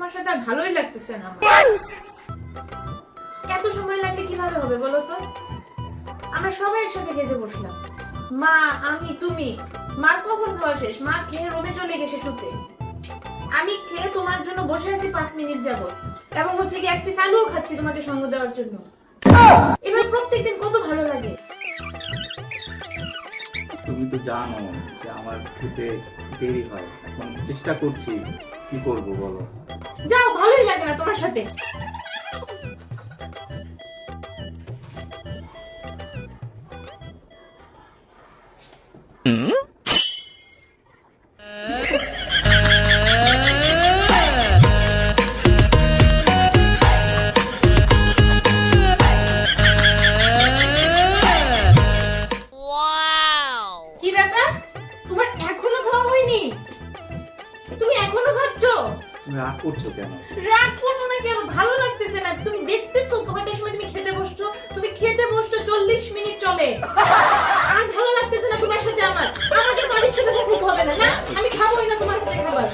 তোমার সাথে আর ভালোই লাগতেছে না আমার। এত সময় লাগলে কীভাবে হবে বলো তো? আমরা সবাই একসাথে খেতে বসলাম। মা, আমি, তুমি। মার কখন খাওয়া শেষ? মা খেয়ে রুমে চলে গেছে শুতে। আমি খেয়ে তোমার জন্য বসে আছি পাঁচ মিনিট যাবত এবং হচ্ছে কি এক পিস আলুও খাচ্ছি তোমাকে সঙ্গ দেওয়ার জন্য। এবার প্রত্যেকদিন কত ভালো লাগে। তুমি তো জানো যে আমার খেতে দেরি হয়। এখন চেষ্টা করছি। কি করব বলো? তুমি রাগ করছ কেন? রাগ করব না ভালো লাগতেছে না? তুমি দেখতেছো কয়টার সময় তুমি খেতে বসছো? তুমি খেতে বসছো, চল্লিশ মিনিট চলে। আর ভালো লাগতেছে না তোমার সাথে আমার? আমাকে অনেক খেতে থাকতে হবে না না? আমি খাবোই না তোমার সাথে খাবার।